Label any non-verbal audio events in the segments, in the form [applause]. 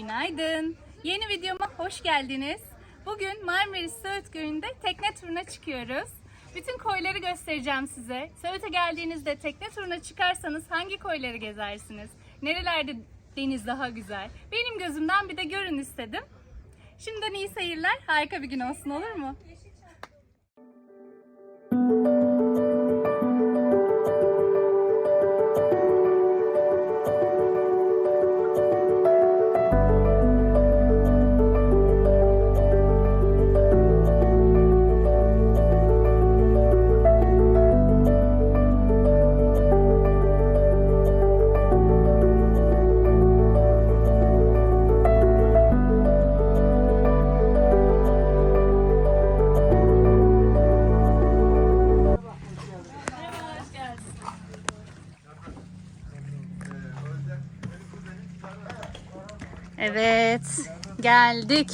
Günaydın. Yeni videoma hoş geldiniz. Bugün Marmaris Söğüt Gölü'nde tekne turuna çıkıyoruz. Bütün koyları göstereceğim size. Söğüt'e geldiğinizde tekne turuna çıkarsanız hangi koyları gezersiniz? Nerelerde deniz daha güzel? Benim gözümden bir de görün istedim. Şimdiden iyi seyirler. Harika bir gün olsun olur mu? Evet, geldik.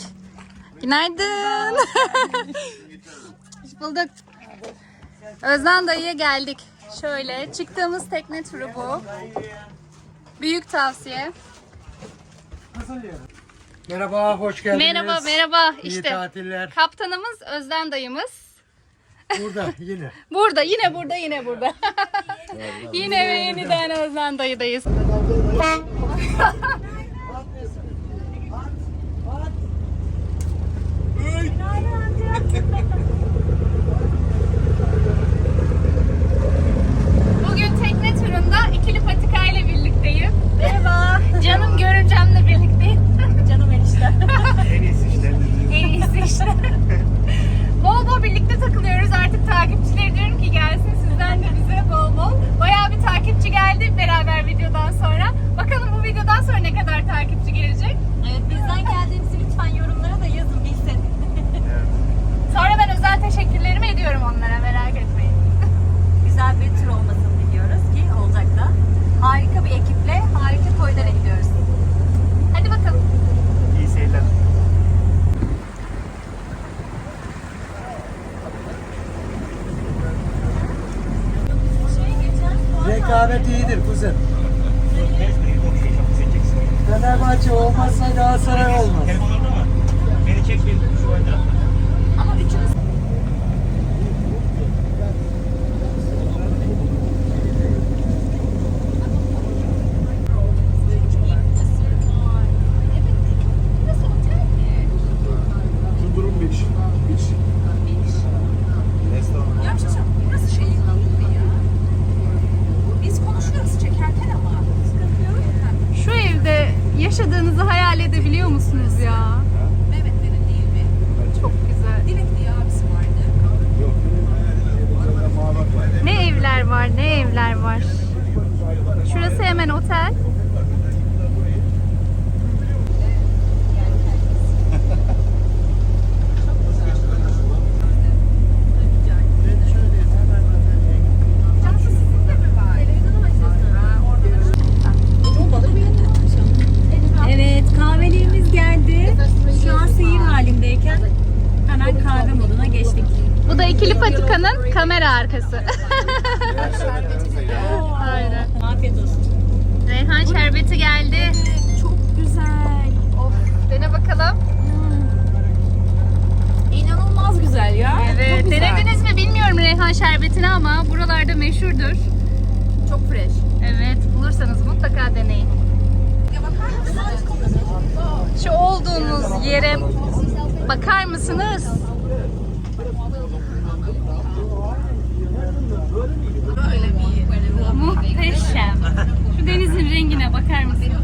Günaydın. [laughs] Hoş bulduk. Özden dayıya geldik. Şöyle çıktığımız tekne turu bu. Büyük tavsiye. Merhaba, hoş geldiniz. Merhaba, merhaba. İyi İşte tatiller. kaptanımız Özden dayımız. [laughs] Burada yine. Burada, yine burada, yine burada. yine ve yeniden Özden dayıdayız. [laughs] Bugün tekne turunda ikili patika ile birlikteyim. Merhaba. Canım görümcemle birlikteyim. Canım enişte. [laughs] en iyisi işte. en iyisi işte. bol bol birlikte takılıyoruz. Artık takipçileri diyorum ki gelsin sizden de bize bol bol. Bayağı bir takipçi geldi beraber videodan sonra. Bakalım bu videodan sonra ne kadar takipçi gelecek. Evet bizden geldiğinizi lütfen yorumlara da yazın bilsin. Sonra ben özel ediyorum onlara merak etmeyin. [laughs] Güzel bir tur olmasını diliyoruz ki olacak da. Harika bir ekiple harika koylara gidiyoruz. Hadi bakalım. İyi seyirler. Rekabet iyidir kuzen. Fenerbahçe olmazsa Galatasaray olmaz. Beni çek bir şu anda. Durum bir. Ya bir şey söyleyeyim, burası şey yıkıldı ya. Biz konuşuyoruz çekerken ama. Sıkıntı yok. Şu evde yaşadığınızı hayal edebiliyor musunuz ya? Mehmetlerin değil mi? Çok güzel. Dilek diye abisi vardı. Ne evler var, ne evler var. Şurası hemen otel. Cansu sizin de mi var? Ha, orada da Evet kahvelerimiz geldi. Şu an seyir halindeyken hemen kahve moduna geçtik. Bu da ikili patikanın kamera arkası. Aynen. Afiyet olsun. Reyhan şerbeti geldi. Çok güzel. Of, dene bakalım. İnanılmaz güzel ya. Evet, güzel. denediniz mi bilmiyorum Reyhan şerbetini ama buralarda meşhurdur. Çok fresh. Evet, bulursanız mutlaka deneyin. Şu olduğunuz yere bakar mısınız? Böyle. Muhteşem. Şu denizin rengine bakar mısınız?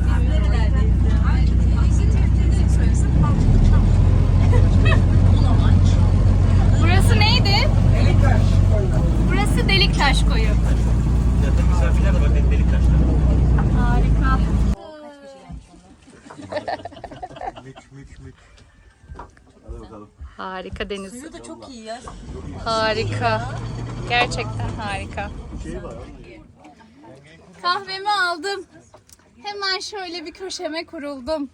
Burası neydi? Burası Deliktaş Koyu. Zaten misafirler var delik delik taşlar. Harika. Mük mük mük. Harika deniz. Suyu da çok iyi ya. Harika. Gerçekten harika. Kahvemi aldım. Hemen şöyle bir köşeme kuruldum.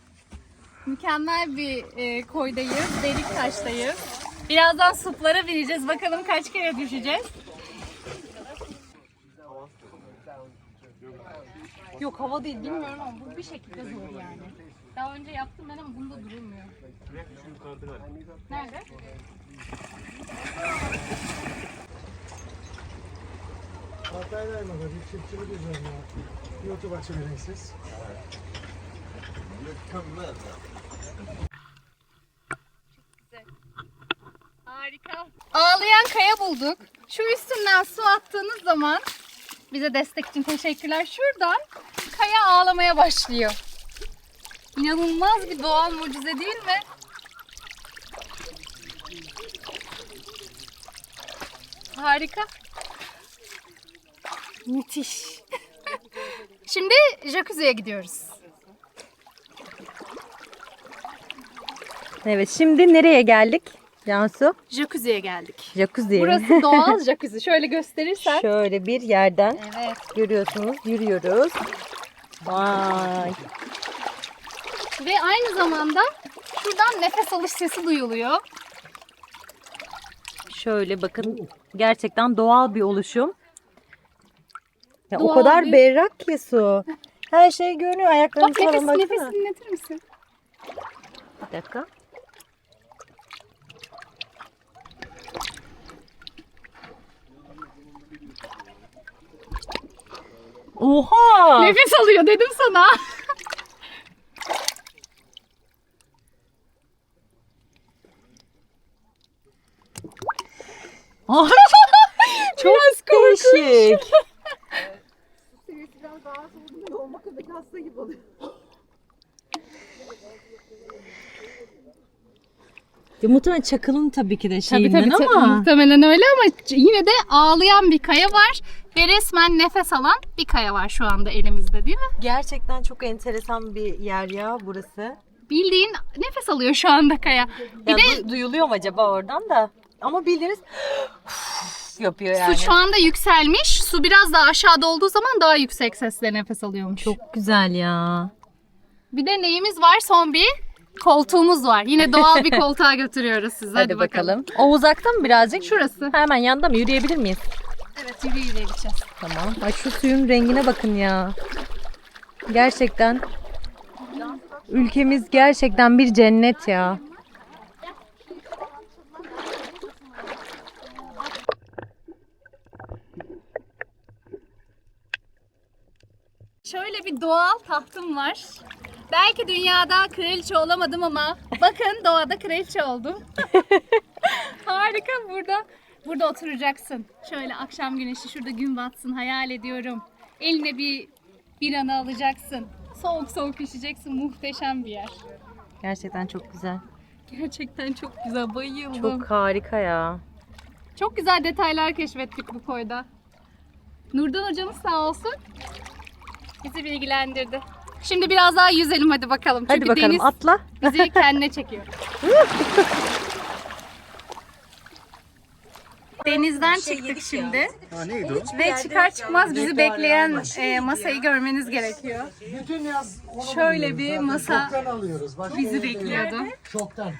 Mükemmel bir e, koydayız. Delik taştayız. Birazdan suplara bineceğiz. Bakalım kaç kere düşeceğiz. Yok hava değil bilmiyorum ama bu bir şekilde zor yani. Daha önce yaptım ben ama bunda durulmuyor. Nerede? Hatay'dayım aga. Bir çiftçilik üzerine. YouTube açabilirsiniz siz. Harika. Ağlayan kaya bulduk. Şu üstünden su attığınız zaman bize destek için teşekkürler. Şuradan kaya ağlamaya başlıyor. İnanılmaz bir doğal mucize değil mi? Harika. Müthiş. [laughs] Şimdi jacuzziye gidiyoruz. Evet şimdi nereye geldik Cansu? Jacuzziye geldik. Jacuzzi. Burası [laughs] doğal jacuzzi. Şöyle gösterirsen. Şöyle bir yerden Evet. görüyorsunuz yürüyoruz. Vay. Ve aynı zamanda şuradan nefes alış sesi duyuluyor. Şöyle bakın gerçekten doğal bir oluşum. Ya o Doğal kadar bir- berrak ki su. Her şey görünüyor. Ayaklarını Bak nefes, falan baksana. nefes dinletir misin? Bir dakika. Oha! Nefes alıyor dedim sana. [laughs] Çok değişik. Ya muhtemelen çakılın tabii ki de şeyinden tabii, ama. muhtemelen öyle ama yine de ağlayan bir kaya var ve resmen nefes alan bir kaya var şu anda elimizde değil mi? Gerçekten çok enteresan bir yer ya burası. Bildiğin nefes alıyor şu anda kaya. Bir Ya de du- duyuluyor mu acaba oradan da? Ama bildiğiniz [gasps] yapıyor yani. su şu anda yükselmiş. Su biraz daha aşağıda olduğu zaman daha yüksek sesle nefes alıyormuş. Çok güzel ya. Bir de neyimiz var? Son bir koltuğumuz var. Yine doğal bir [laughs] koltuğa götürüyoruz sizi. Hadi, Hadi, bakalım. O uzakta mı birazcık? Şurası. Hemen yanında mı? Yürüyebilir miyiz? Evet yürü yürü gideceğiz. Tamam. Ay şu suyun rengine bakın ya. Gerçekten ülkemiz gerçekten bir cennet ya. Şöyle bir doğal tahtım var. Belki dünyada kraliçe olamadım ama bakın doğada kraliçe oldum. [laughs] Harika burada. Burada oturacaksın. Şöyle akşam güneşi şurada gün batsın hayal ediyorum. Eline bir bir anı alacaksın. Soğuk soğuk içeceksin. Muhteşem bir yer. Gerçekten çok güzel. Gerçekten çok güzel. Bayıldım. Çok Çok, harika ya. güzel detaylar keşfettik bu koyda. Nurdan hocamız sağ olsun bizi bilgilendirdi. Şimdi biraz daha yüzelim hadi bakalım. Hadi Çünkü bakalım deniz atla. [laughs] bizi kendine çekiyor. Denizden çıktık şimdi. Ha neydi o? Ve çıkar çıkmaz bizi bekleyen e, masayı görmeniz gerekiyor. Bütün yaz onu Şöyle buluyoruz bir zaten. masa Çoktan alıyoruz. Başka Bizi bekliyordu. Çoktan.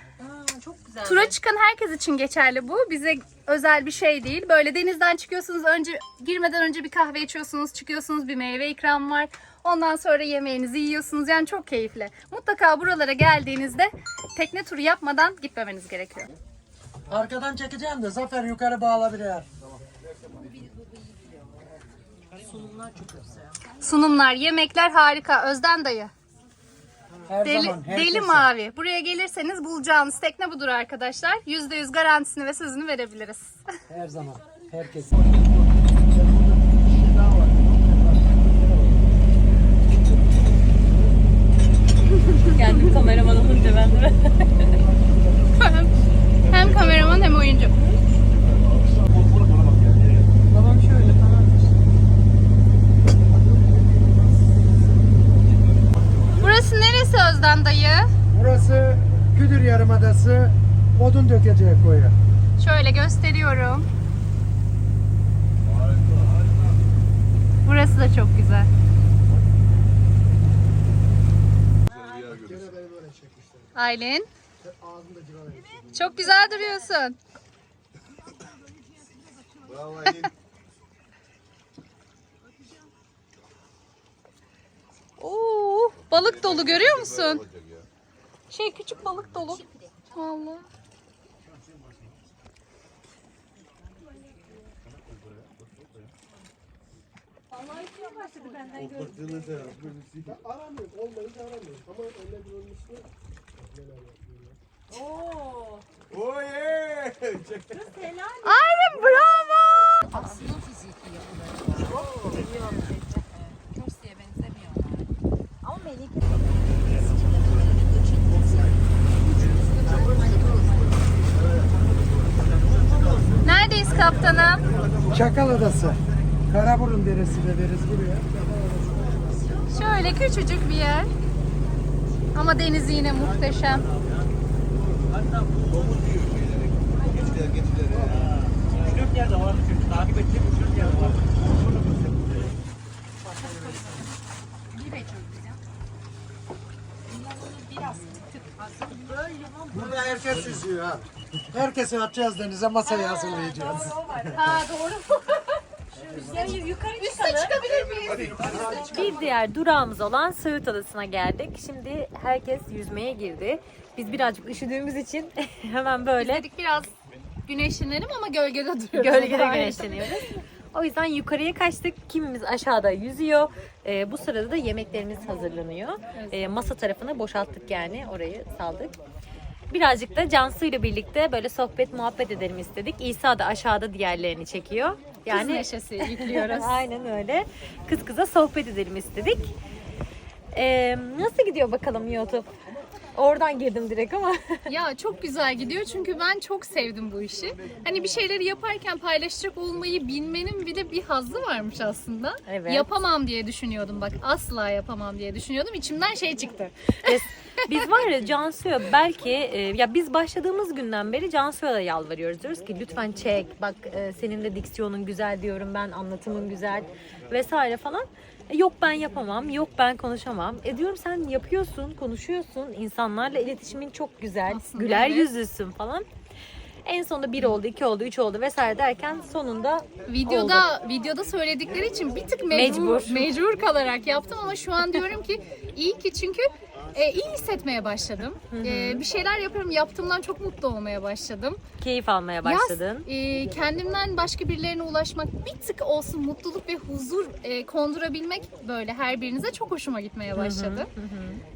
Tura çıkan herkes için geçerli bu. Bize özel bir şey değil. Böyle denizden çıkıyorsunuz önce girmeden önce bir kahve içiyorsunuz, çıkıyorsunuz bir meyve ikram var. Ondan sonra yemeğinizi yiyorsunuz. Yani çok keyifli. Mutlaka buralara geldiğinizde tekne turu yapmadan gitmemeniz gerekiyor. Arkadan çekeceğim de Zafer yukarı bağla bir yer. Sunumlar, yemekler harika. Özden dayı. Her Deli, zaman. herkese. deli mavi. Buraya gelirseniz bulacağınız tekne budur arkadaşlar. %100 garantisini ve sözünü verebiliriz. [laughs] Her zaman. Herkes. Kendim kameraman olunca ben de. hem kameraman hem oyuncu. Babam şöyle falan. Burası Özden dayı? Burası Küdür Yarımadası odun dökeceği koyu. Şöyle gösteriyorum. Burası da çok güzel. Aylin. Çok güzel duruyorsun. Oo, balık dolu görüyor musun? Şey küçük balık dolu. Vallahi. Aramıyorum. Olmayınca aramıyorum. Ama öyle bir olmuştu. Neler yapıyorlar. Aynen bravo. Ama kaptanım? Çakal Adası. Karaburun Deresi de deriz buraya. Şöyle küçücük bir yer. Ama denizi yine muhteşem. Üç dört yerde vardı çünkü takip ettiğim üç yerde vardı. Burada herkes yüzüyor ha. Herkesi atacağız denize masayı hazırlayacağız. Ha doğru. yukarı Üste çıkabilir miyiz? Bir diğer durağımız olan Söğüt Adası'na geldik. Şimdi herkes yüzmeye girdi. Biz birazcık üşüdüğümüz için [laughs] hemen böyle Dedik biraz güneşlenelim ama gölgede duruyoruz. gölgede güneşleniyoruz. O yüzden yukarıya kaçtık. Kimimiz aşağıda yüzüyor. Ee, bu sırada da yemeklerimiz hazırlanıyor. Ee, masa tarafını boşalttık yani. Orayı saldık. Birazcık da Cansu ile birlikte böyle sohbet muhabbet edelim istedik. İsa da aşağıda diğerlerini çekiyor. Kız Yani neşesi [laughs] yüklüyoruz. Aynen öyle. Kız kıza sohbet edelim istedik. Ee, nasıl gidiyor bakalım YouTube? Oradan girdim direkt ama. [laughs] Ya çok güzel gidiyor çünkü ben çok sevdim bu işi. Hani bir şeyleri yaparken paylaşacak olmayı bilmenin bir de bir hazzı varmış aslında. Evet. Yapamam diye düşünüyordum bak asla yapamam diye düşünüyordum. İçimden şey çıktı. Biz, biz var ya Cansu'ya belki e, ya biz başladığımız günden beri Cansu'ya da yalvarıyoruz. Diyoruz ki lütfen çek. Bak e, senin de diksiyonun güzel diyorum ben. Anlatımın güzel vesaire falan. Yok ben yapamam, yok ben konuşamam. E diyorum sen yapıyorsun, konuşuyorsun, insanlarla iletişimin çok güzel, Aslında güler evet. yüzlüsün falan. En sonunda bir oldu, iki oldu, üç oldu vesaire derken sonunda Videoda videoda söyledikleri için bir tık mecbur, Mecbur. mecbur kalarak yaptım ama şu an diyorum ki iyi ki çünkü e, iyi hissetmeye başladım. E, bir şeyler yapıyorum, yaptığımdan çok mutlu olmaya başladım. keyif almaya Yaz, başladın. e, kendimden başka birilerine ulaşmak, bir tık olsun mutluluk ve huzur e, kondurabilmek böyle her birinize çok hoşuma gitmeye başladı.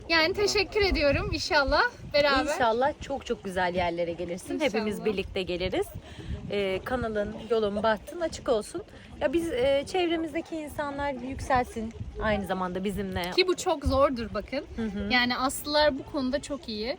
Yani teşekkür ediyorum inşallah beraber. İnşallah çok çok güzel yerlere gelirsin. Hepimiz İnşallah. birlikte geliriz. Ee, kanalın, yolun, bahtın açık olsun. Ya biz e, çevremizdeki insanlar yükselsin aynı zamanda bizimle. Ki bu çok zordur bakın. Yani Aslılar bu konuda çok iyi.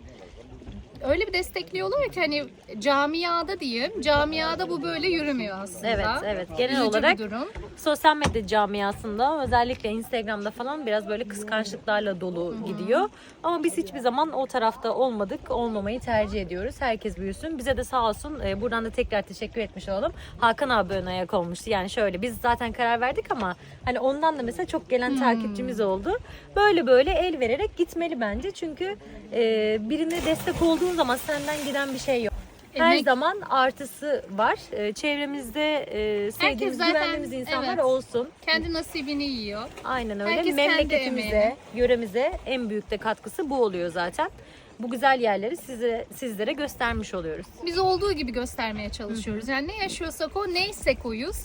Öyle bir destekliyorlar ki hani camiada diyeyim. Camiada bu böyle yürümüyor aslında. Evet, evet. Genel Üzücü olarak durum. sosyal medya camiasında özellikle Instagram'da falan biraz böyle kıskançlıklarla dolu gidiyor. Ama biz hiçbir zaman o tarafta olmadık. Olmamayı tercih ediyoruz. Herkes büyüsün. Bize de sağ olsun. e, buradan da tekrar teşekkür etmiş olalım. Hakan abi ön ayak olmuştu. Yani şöyle biz zaten karar verdik ama hani ondan da mesela çok gelen takipçimiz oldu. Böyle böyle el vererek gitmeli bence. Çünkü e, birine destek olduğun zaman senden giden bir şey yok. Her Emek- zaman artısı var. E, çevremizde e, sevdiğimiz, zaten- güvendiğimiz insanlar evet. olsun. Kendi nasibini yiyor. Aynen öyle. Herkes kendi Memleketimize, yöremize en büyük de katkısı bu oluyor zaten. Bu güzel yerleri size sizlere göstermiş oluyoruz. Biz olduğu gibi göstermeye çalışıyoruz. Yani ne yaşıyorsak o, neysek oyuz.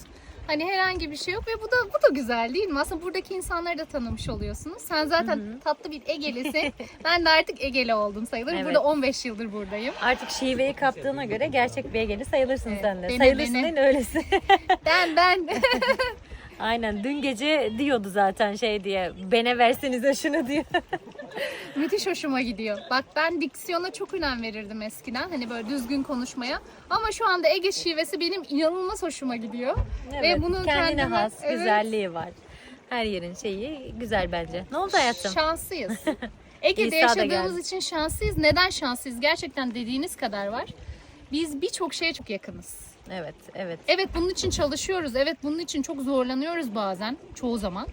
Hani herhangi bir şey yok ve bu da bu da güzel değil mi? Aslında buradaki insanları da tanımış oluyorsunuz. Sen zaten tatlı bir Egelisin. [laughs] ben de artık Egeli oldum sayılır. Evet. Burada 15 yıldır buradayım. Artık şiveyi kaptığına göre gerçek bir Egeli sayılırsın Evet, sen de. Sayılırsın beni. en öylesi. [laughs] Ben ben [laughs] Aynen dün gece diyordu zaten şey diye. Bene versenize şunu diyor. [laughs] müthiş hoşuma gidiyor. Bak ben diksiyona çok önem verirdim eskiden. Hani böyle düzgün konuşmaya. Ama şu anda Ege şivesi benim inanılmaz hoşuma gidiyor. Evet, Ve bunun kendine kendime- has Evet. güzelliği var. Her yerin şeyi güzel bence. Ne oldu hayatım? Şanslıyız. [laughs] Ege'de da yaşadığımız geldi. için şanslıyız. Neden şanslıyız? Gerçekten dediğiniz kadar var. Biz birçok şeye çok yakınız. Evet, evet. Evet bunun için çalışıyoruz. Evet bunun için çok zorlanıyoruz bazen. Çoğu zaman.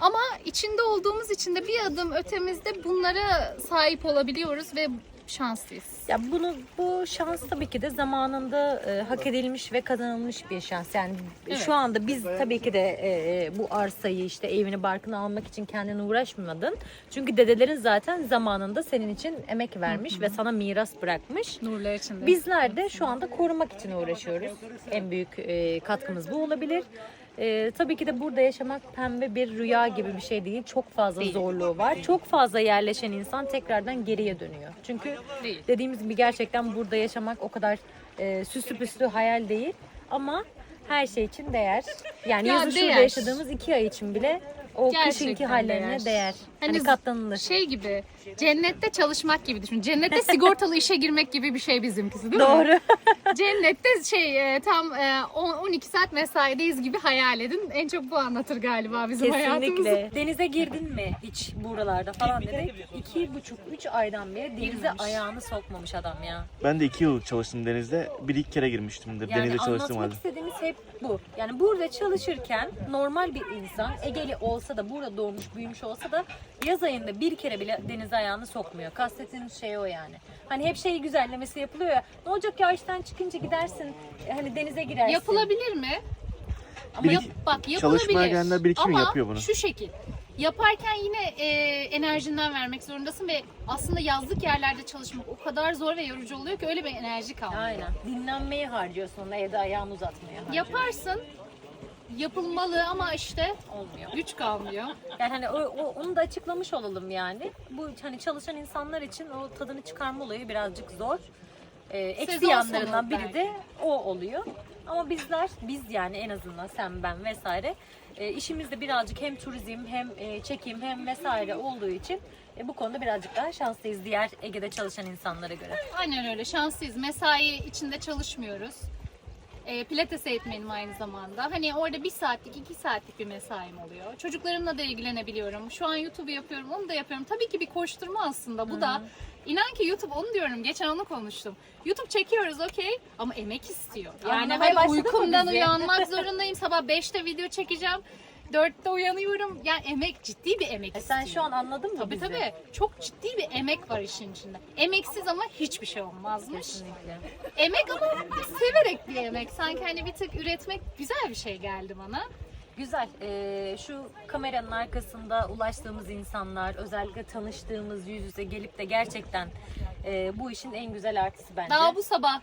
Ama içinde olduğumuz için de bir adım ötemizde bunlara sahip olabiliyoruz ve şanslıyız. Ya bunu bu şans tabii ki de zamanında e, hak edilmiş ve kazanılmış bir şans. Yani Evet. şu anda biz tabii ki de e, bu arsayı işte evini barkını almak için kendine uğraşmadın. Çünkü dedelerin zaten zamanında senin için emek vermiş ve sana miras bırakmış. Nurlar içinde. Bizler de şu anda korumak için uğraşıyoruz. En büyük e, katkımız bu olabilir. E, tabii ki de burada yaşamak pembe bir rüya gibi bir şey değil. Çok fazla zorluğu var. Çok fazla yerleşen insan tekrardan geriye dönüyor. Çünkü Değil. dediğimiz gibi gerçekten burada yaşamak o kadar e, süslü püslü hayal değil. Ama her şey için değer. Yani Ya yazın şurada değer. yaşadığımız iki ay için bile o kışınki Gerçekten hallerine değer. değer. Hani, Hani katlanılır. Şey gibi, cennette çalışmak gibi düşün. Cennette sigortalı işe girmek gibi bir şey bizimkisi değil mi? Doğru. [laughs] Cennette şey e, tam e, on- 12 saat mesaideyiz gibi hayal edin. En çok bu anlatır galiba bizim hayatımızı. Kesinlikle. Denize girdin mi hiç buralarda falan buçuk, üç aydan beri denize Girmemiş. ayağını sokmamış adam ya. Ben de iki yıl çalıştım denizde. Bir iki kere girmiştimdir Yani denizde çalıştığım anlatmak halde. istediğimiz hep bu. Yani burada çalışırken normal bir insan Egeli olsa da burada doğmuş büyümüş olsa da yaz ayında bir kere bile denize ayağını sokmuyor. Kastettiğimiz şey o yani. Hani hep şey güzellemesi yapılıyor ya. Ne olacak ya işten çıkınca gidersin e, hani denize girersin. Yapılabilir mi? Ama Yap, bak yapılabilir. Çalışmaya gelenler bir iki mi Ama yapıyor bunu? şu şekil. Yaparken yine e, enerjinden vermek zorundasın ve aslında yazlık yerlerde çalışmak o kadar zor ve yorucu oluyor ki öyle bir enerji kalmıyor. Aynen. Dinlenmeyi harcıyorsun onu evde ayağını uzatmaya harcıyorsun. Yaparsın, yapılmalı ama işte Olmuyor. güç kalmıyor. Yani hani o, o- onu da açıklamış olalım yani. Bu hani çalışan insanlar için o tadını çıkarma olayı birazcık zor. Ee, eksi Sezon yanlarından sonu biri belki. de o oluyor. Ama bizler, biz yani en azından sen ben vesaire e, işimizde birazcık hem turizm hem e, çekim hem vesaire olduğu için e, bu konuda birazcık daha şanslıyız diğer Ege'de çalışan insanlara göre. Aynen öyle şanslıyız. Mesai içinde çalışmıyoruz. E, pilates eğitmenim aynı zamanda. Hani orada bir saatlik, iki saatlik bir mesaim oluyor. Çocuklarımla da ilgilenebiliyorum. Şu an YouTube yapıyorum, onu da yapıyorum. Tabii ki bir koşturma aslında. Bu da inan ki YouTube onu diyorum. Geçen onu konuştum. YouTube çekiyoruz okey ama emek istiyor. Yani Anlamaya hani uykumdan uyanmak [laughs] zorundayım. Sabah 5'te video çekeceğim. 4'te uyanıyorum. Yani emek ciddi bir emek E sen şu an anladın mı Tabii bizi? tabii. Çok ciddi bir emek var işin içinde. Emeksiz ama hiçbir şey olmazmış. Kesinlikle. Emek ama severek bir emek. Sanki hani bir tık üretmek güzel bir şey geldi bana. Güzel. Ee, şu kameranın arkasında ulaştığımız insanlar, özellikle tanıştığımız yüz yüze gelip de gerçekten e, bu işin en güzel artısı bence. Daha bu sabah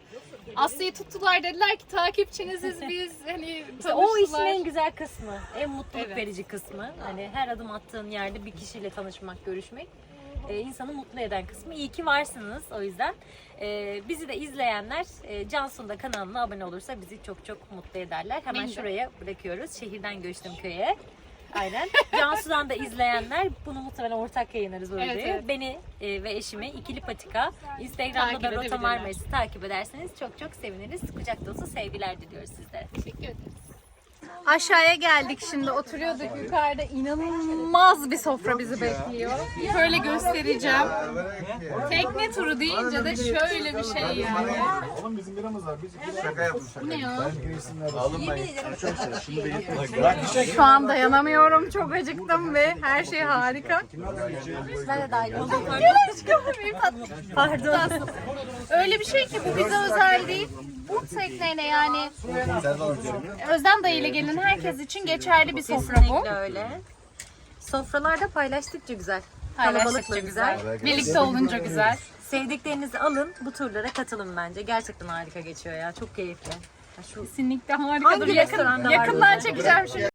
Aslı'yı tuttular dediler ki takipçiniziz biz. Hani İşte o işin en güzel kısmı, en mutluluk Evet. verici kısmı. Hani her adım attığın yerde bir kişiyle tanışmak, görüşmek e, insanı mutlu eden kısmı. İyi ki varsınız o yüzden. E, bizi de izleyenler e, Cansu'nun da kanalına abone olursa bizi çok çok mutlu ederler. Hemen Beni de. şuraya bırakıyoruz. Şehirden göçtüm köye. Aynen. [laughs] Cansu'dan da izleyenler bunu muhtemelen ortak yayınlarız böyle. Evet, evet. Beni e, ve eşimi ikili patika Instagram'da Takip da Rota. Marmaris'i takip ederseniz çok çok seviniriz. Kucak dolusu sevgiler diliyoruz sizlere. Teşekkür ederiz. Aşağıya geldik şimdi oturuyorduk yukarıda inanılmaz bir sofra bizi bekliyor. Şöyle göstereceğim. Tekne turu deyince de şöyle bir şey yani. Oğlum bizim biramız var. Biz Bu ne ya? Alın Şu an dayanamıyorum. Çok acıktım ve her şey harika. Ben de dahil oldum. Pardon. Öyle bir şey ki bu bize özel değil. Bu tekneyle yani Özlem dayı ile gelin herkes için geçerli bir sofra bu. Kesinlikle öyle. Sofralarda paylaştıkça güzel. Kalabalıkça güzel. Birlikte olunca güzel. Sevdiklerinizi alın, bu turlara katılın bence. Gerçekten harika geçiyor ya. Çok keyifli. Ya şu Kesinlikle harika. Dur Hangi yakın, restoranda var yakından çekeceğim şimdi.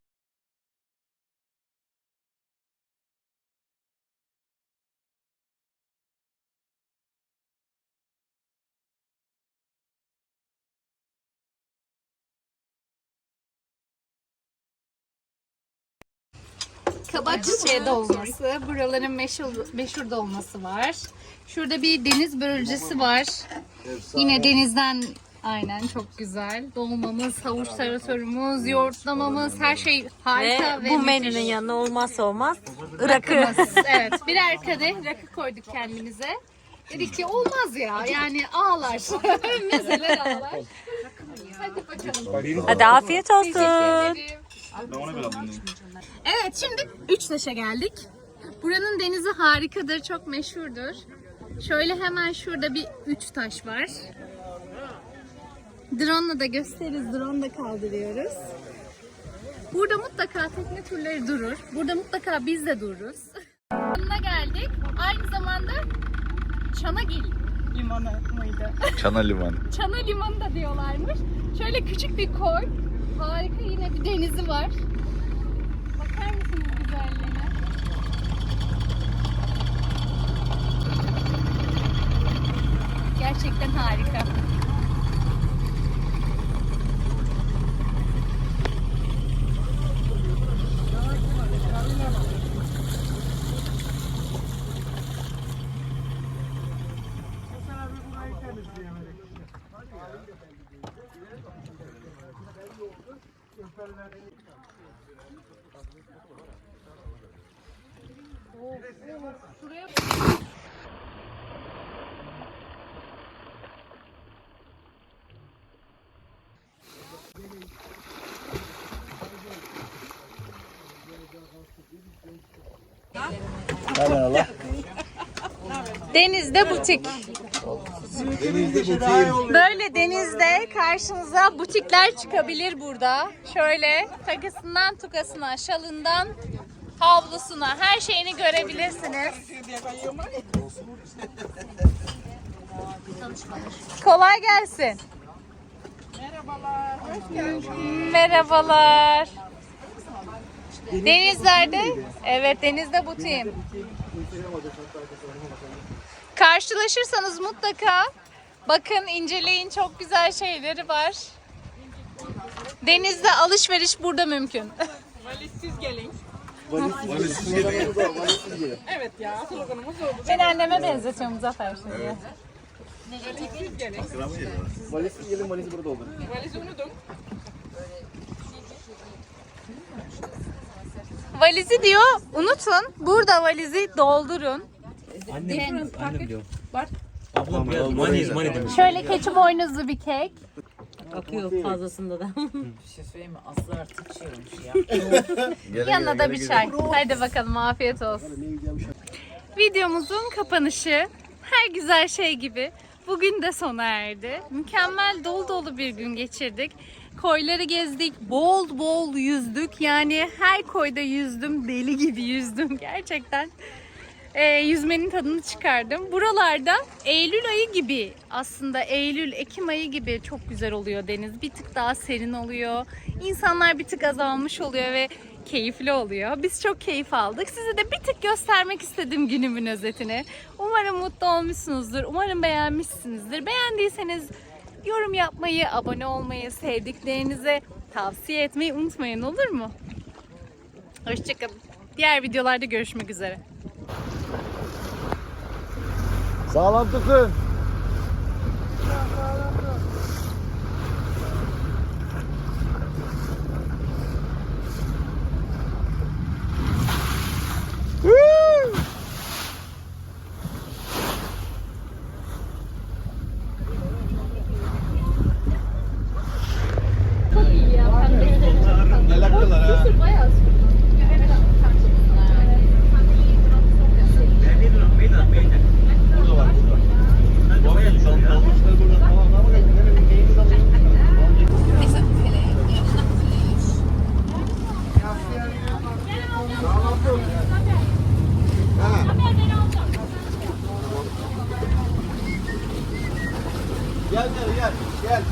Kabak çiçeği dolması. Buraların meşhur, meşhur dolması var. Şurada bir deniz börülcesi var. Yine denizden aynen çok güzel. Dolmamız, havuç taratorumuz, yoğurtlamamız her şey harika ve ve, bu müthiş. menünün yanına olmazsa olmaz rakı. [laughs] evet birer kadeh rakı koyduk kendimize. Dedik ki olmaz ya yani ağlar. [laughs] Mezeler ağlar. Hadi bakalım. Hadi afiyet olsun. Teşekkür ederim. Evet şimdi Üçtaş'a geldik. Buranın denizi harikadır, çok meşhurdur. Şöyle hemen şurada bir üç taş var. Drone'la da gösteririz. Drone da kaldırıyoruz. Burada mutlaka tekne turları durur. Burada mutlaka biz de dururuz. [laughs] Yanına geldik. Aynı zamanda Çanagil limanı mıydı? Çana Limanı. Çana limanı da diyorlarmış. Şöyle küçük bir koy. Harika yine bir denizi var. Bakar mısınız güzelliğine? Gerçekten harika. Denizde butik. Böyle denizde karşınıza butikler çıkabilir burada. Şöyle takısından tukasına, şalından havlusuna her şeyini görebilirsiniz. Kolay gelsin. Merhabalar. Merhabalar. Denizlerde, evet denizde butiğim. Karşılaşırsanız mutlaka bakın inceleyin çok güzel şeyleri var. Denizde alışveriş burada mümkün. Ben anneme benzetiyorum Muzaffer şimdi. Valiz gelin valizi burada olur. Valizi diyor unutun. Burada valizi doldurun. Annem, annem diyor. Ablam biraz money is money demiş. Şöyle keçi boynuzlu bir kek. Akıyor fazlasında da. [laughs] Bir şey söyleyeyim mi? Aslı artık şey olmuş ya. [laughs] Yanına da bir çay. Hadi bakalım afiyet olsun. Videomuzun kapanışı her güzel şey gibi bugün de sona erdi. Mükemmel dolu dolu bir gün geçirdik. Koyları gezdik, bol bol yüzdük. Yani her koyda yüzdüm, deli gibi yüzdüm gerçekten. Ee, yüzmenin tadını çıkardım. Buralarda Eylül ayı gibi aslında Eylül, Ekim ayı gibi çok güzel oluyor deniz. Bir tık daha serin oluyor. İnsanlar bir tık azalmış oluyor ve keyifli oluyor. Biz çok keyif aldık. Size de bir tık göstermek istedim günümün özetini. Umarım mutlu olmuşsunuzdur. Umarım beğenmişsinizdir. Beğendiyseniz yorum yapmayı, abone olmayı, sevdiklerinize tavsiye etmeyi unutmayın olur mu? Hoşçakalın. Diğer videolarda görüşmek üzere. Sağlam tutun. Nerede duran? Meydan, meydan. Burada var, burada. Babaya düş, al, al. Gel gel gel. Gel.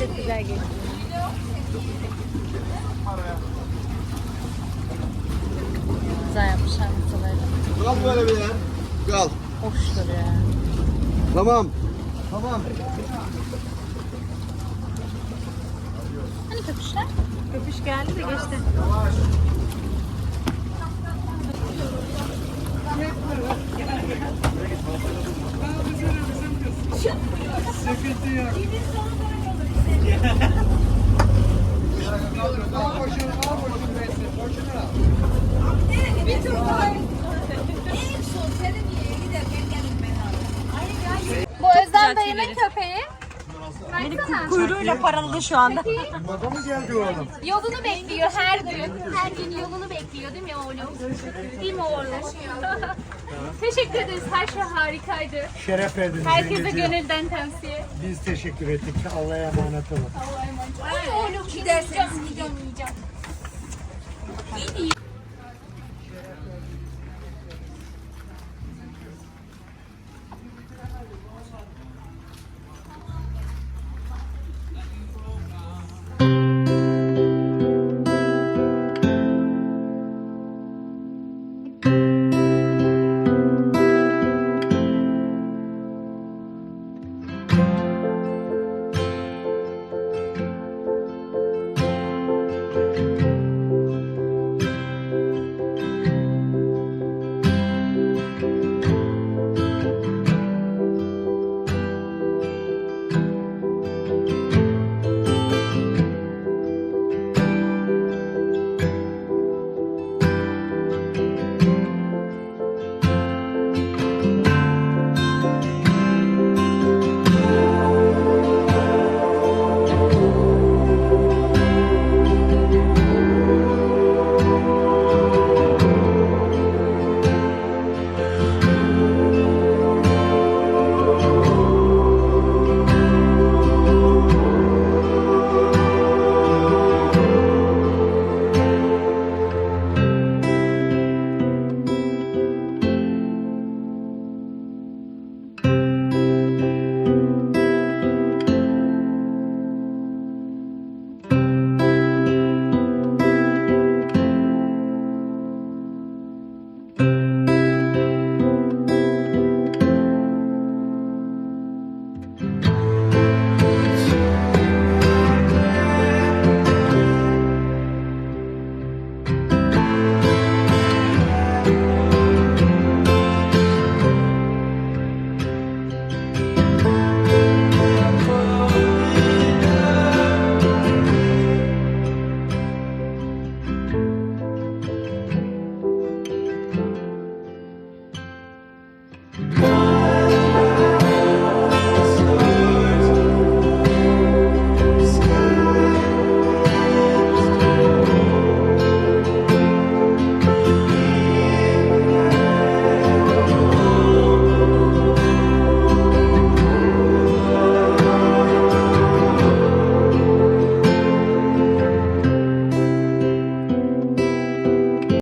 Çok güzel geçti. Güzel yapmışlar masaları. Kal böyle bir yer. Kal. Tamam. Tamam. Hani köpüşler? Köpüş geldi de geçti. Sıkıntı yok. Al boşunu, al. Boşunu al. Bir tur daha. En son alırım. Bu Özlem dayının köpeği. Baksana. Kuyruğuyla paraladı şu anda. Baba mı geldi oğlum? Yolunu bekliyor her gün. Her gün yolunu bekliyor değil mi oğlum? Değil mi oğlum? Teşekkür ederiz. Her şey harikaydı. Şeref verdiniz. Herkese yengeciğim. gönülden tavsiye. Biz teşekkür ettik. Allah'a emanet olun. Allah'a emanet olun. Oğlum giderseniz değil.